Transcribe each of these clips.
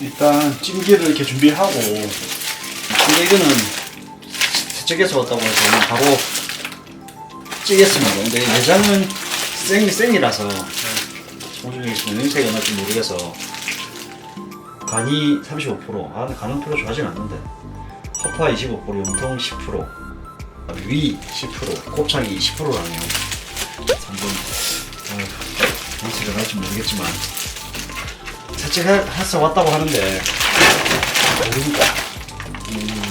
일단 찜기를 이렇게 준비하고 근데 이거는 세척해서 왔다고 해서 바로 찌겠습니다. 근데 내장은 생, 생이라서 정신적인 냄새가 날지 모르겠어 간이 35% 아, 간은 별로 좋아하진 않는데 허파 25% 염통 10%위 10% 곱창이 20%라네요 한번 어, 냄새가 날지 모르겠지만 해서 왔다고 하는데 모르니까 음,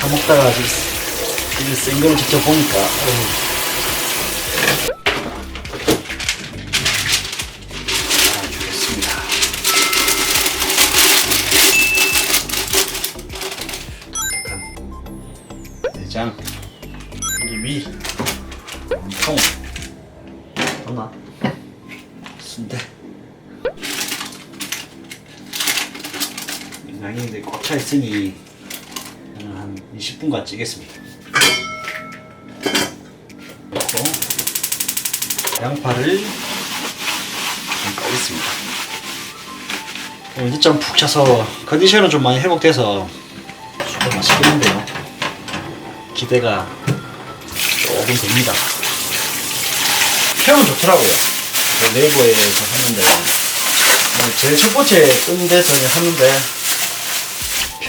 다 먹다가 이제 센 거를 직접 보니까 어휴. 아, 주겠습니다. 내장 여기 위 양이 근데 꽉차 있으니 한 20분간 찌겠습니다. 그리고 양파를 좀 까겠습니다. 이제 좀푹 차서 컨디션은 좀 많이 회복돼서 super 맛있겠는데요. 기대가 조금 됩니다. 평은 좋더라고요. 그 네이버에서 샀는데 뭐 제일 첫 번째 그냥 샀는데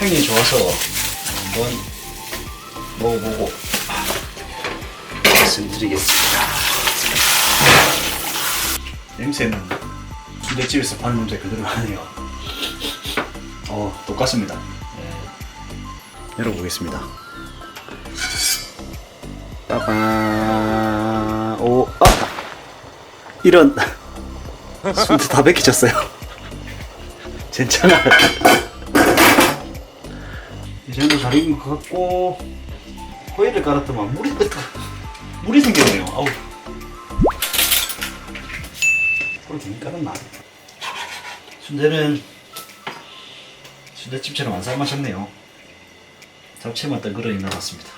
평이 좋아서 한번 먹어보고 말씀드리겠습니다. 냄새는 순대집에서 파는 냄새 그대로 나네요. 어, 똑같습니다. 예. 열어보겠습니다. 빠밤. 오, 아! 이런. 순대 다 벗겨졌어요. 괜찮아요. 이 정도 잘 익은 것 같고, 호일을 깔았더만 물이, 물이 생겼네요. 아우. 괜히 깔았나? 순대는 순대집처럼 안 삶아졌네요. 잡채만 덩그러니 나왔습니다.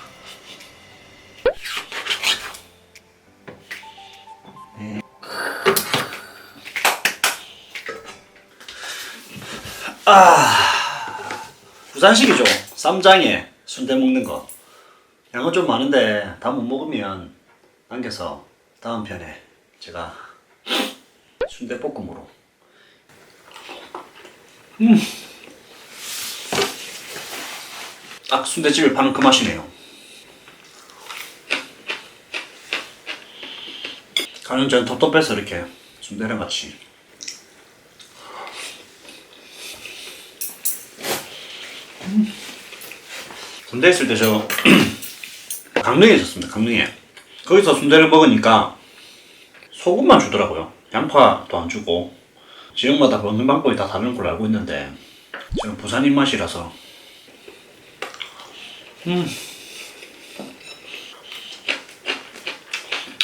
네. 아, 부산식이죠. 쌈장에 순대 먹는 거. 양은 좀 많은데 다 못 먹으면 남겨서 다음 편에 제가 순대 볶음으로. 음. 딱 순대집에 파는 그 맛이네요. 가는 전 텁텁해서 이렇게 순대랑 같이. 군대 있을 때 저 강릉에 있었습니다. 강릉에. 거기서 순대를 먹으니까 소금만 주더라고요. 양파도 안 주고 지역마다 먹는 방법이 다 다른 걸로 알고 있는데 저는 부산 입맛이라서 음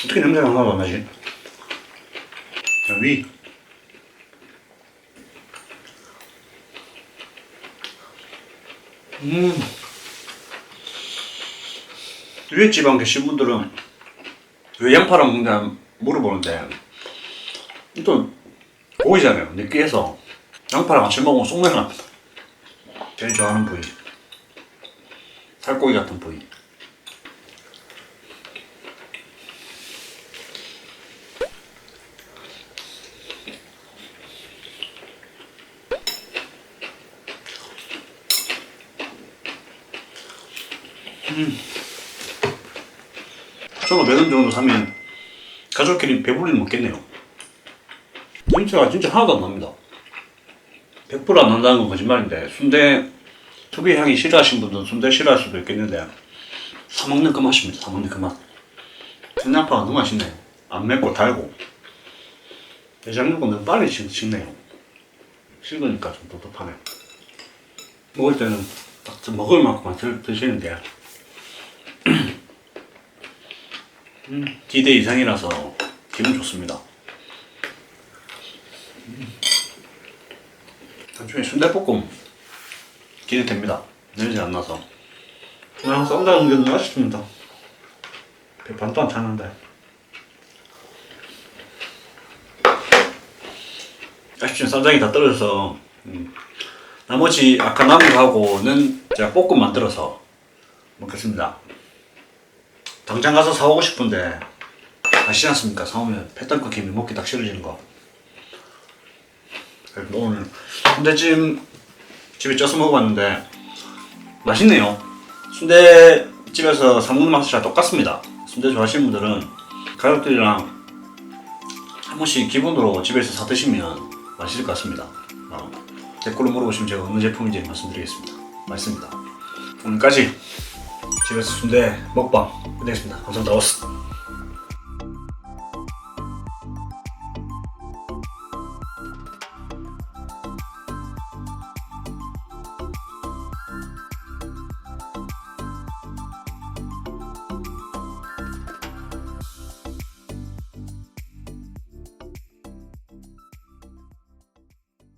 어떻게 냄새가 하나도 안 나지? 자, 위 음. 위에 지방 계신 분들은 왜 양파를 먹냐 물어보는데 일단 고기잖아요 느끼해서. 양파랑 같이 먹으면 쏙내가 납니다. 제일 좋아하는 부위. 살코기 같은 부위 저는 매점 정도 사면 가족끼리 배불리 먹겠네요. 냄새가 진짜 하나도 안 납니다. 100%안 난다는 건 거짓말인데 순대 특유의 향이 싫어하시는 분들은 순대 싫어할 수도 있겠는데 사 먹는 그 맛입니다. 사 먹는 그 맛. 생양파가 너무 맛있네요. 안 맵고 달고 내장육은 너무 빨리 식, 식네요. 식으니까 좀 답답하네. 먹을 때는 딱 먹을 만큼만 드, 드시는데 음, 기대 이상이라서 기분 좋습니다. 음. 나중에 순대볶음 기대됩니다. 냄새 안 나서. 그냥 쌈장 게 너무 맛있습니다. 배 반도 안 차는데. 아쉽지만 쌈장이 다 떨어져서 음. 나머지 아까 남은 거하고는 제가 볶음 만들어서 먹겠습니다. 당장 가서 사오고 싶은데 아시지 않습니까? 사오면 패턴 끊김이 먹기 딱 싫어지는 거. 그래서 오늘 순대찜 집에 쪄서 먹어봤는데 맛있네요. 순대 집에서 사 먹는 맛이랑 똑같습니다. 순대 좋아하시는 분들은 가족들이랑 한 번씩 기본으로 집에서 사 드시면 맛있을 것 같습니다. 어, 댓글로 물어보시면 제가 어느 제품인지 말씀드리겠습니다. 맛있습니다. 오늘까지 집에서 순대 먹방 끝내겠습니다. 감사합니다.